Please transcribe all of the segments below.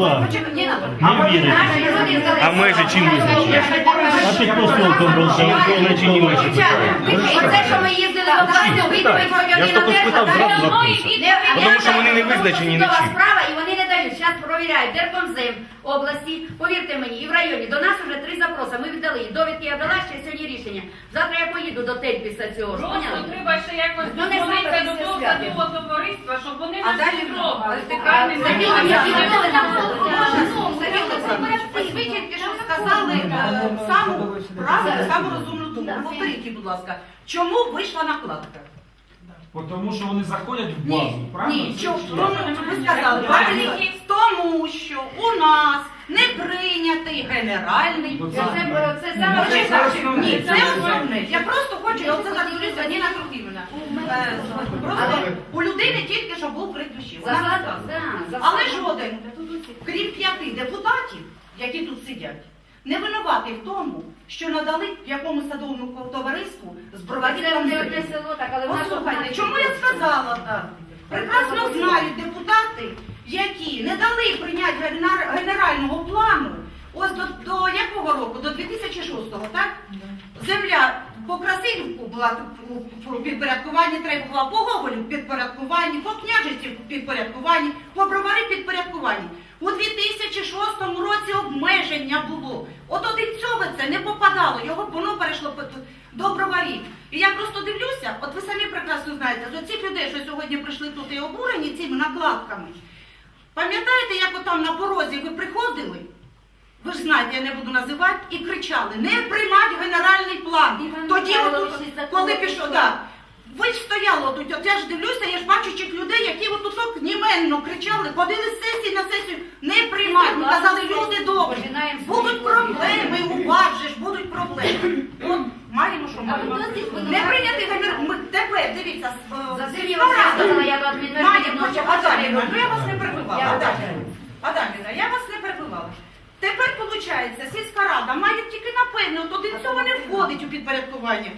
Ні, Не вірите. А межі чим визначені? А ти хто толком розказав? Наче ні межі. Оце, що ми їздили в області, відповідь Я ж тільки спитав, зразу записав. Тому що вони не визначені нічим. справа, і вони не дають. Зараз провіряють Держкомзем області, повірте мені, і в районі. До нас вже три запроси. Ми віддали. Довідки я дала, ще сьогодні рішення. Завтра поїду до ТЕЛь після цього. ж, Просто Поняли? треба ще якось Ну, не до того садового товариства, щоб вони А далі відправили. ну, Вертикальний а, заміни. заміни, заміни, там Ось ви що сказали е, саму правильну, саму розумну думку. Повторіть, будь ласка, чому вийшла накладка? Бо Тому що вони заходять в базу, правильно? Ні, чому ви сказали? правильно? Тому що у нас не прийнятий генеральний Ну, Це, план. це, це саме. Ні, це основне. Я просто хочу, я оце зараз Ніна Трохимівна. Е, Просто у людини тільки що був крик душі. Вона сказала. Але жоден, крім п'яти депутатів, які тут сидять, не винуватий в тому, що надали якомусь садовому товариству з Це броварськом не одне село, так, але в нас Послухайте, чому я сказала так? Прекрасно знають депутати, які не дали прийняти генерального плану. Ось до, до якого року? До 2006-го, так? Земля по Красилівку була у підпорядкуванні, треба була по Гоголю в підпорядкуванні, по княжиці в підпорядкуванні, по бровари в підпорядкуванні. У 2006 році обмеження було. От один цього це не попадало, його воно перейшло до броварів. І я просто дивлюся, от ви самі прекрасно знаєте, з оцих людей, що сьогодні прийшли тут і обурені цими накладками. Пам'ятаєте, як отам на порозі ви приходили? Ви ж знаєте, я не буду називати, і кричали, не приймати генеральний план. Іван Тоді, Михайлович отут, із-за коли того, пішов, да, ви ж стояли тут, от я ж дивлюся, я ж бачу чих людей, які отут от німенно кричали, ходили з сесії на сесію, не приймати. Казали, люди добрі, Починаємо свої проблеми, у вас же ж будуть проблеми. От маємо, що маємо. Не прийняти ми тепер, дивіться, е, сказала, я Має адміністративного бути чого ну я вас не перебивала. Адамівна, я вас не перебивала. Тепер, виходить, сільська рада має тільки напевно, от один цього не входить у підпорядкування.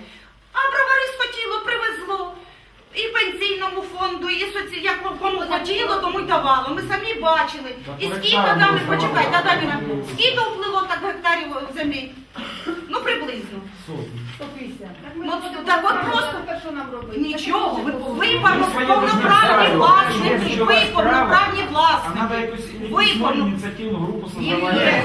А бровари схотіло, привезло. І пенсійному фонду, і соці... як кому хотіло, тому й давало. Ми самі бачили. І скільки там, почекайте, Адамівна, скільки вплило так гектарів землі? Ну, приблизно. Ну, так от просто Нічого, ви, ви повноправні власники, ви повноправні А власники. якусь Ви ініціативну повно- ініціативну групу создавати.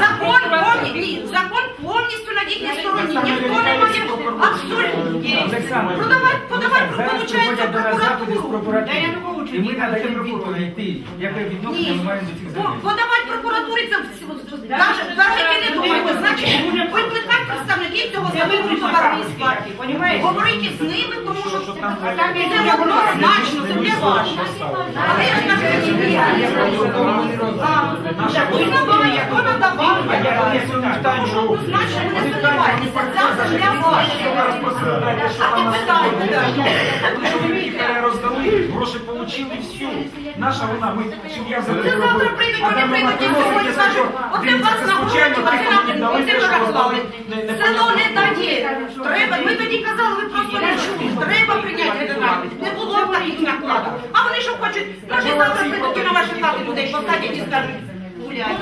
Закон повністю, ні, закон повністю на їхній стороні. Ніхто не має абсолютно. Олександр, Подавай, подавай, зараз виходить, до нас запити з прокуратури. І ми надаємо відповідь, ти, яке відношення Ні, ми маємо до цих По- подавати прокуратурі це навіть не думайте. Значить, викликати представників цього закону товариства. Говорити з ними, тому що це однозначно, це не важно. Але я ж кажу, Наша ви надавали, хто надавав? А я якщо не питаю, що Однозначно, ви не сумніваєтеся, це земля ваша. А там ти питайте, так. Роздали, гроші отримали, все. Наша вона, ми сім'я Це завтра прийдуть, вони прийдуть і сьогодні скажуть, оце вас на городі, оце нам оце врахували. Село не дає. Треба, ми тоді казали, ви просто не чули. Треба прийняти генеральний. Не було таких накладок. А вони що хочуть, може завтра прийдуть на ваші хати людей посадять і скажуть, гуляй.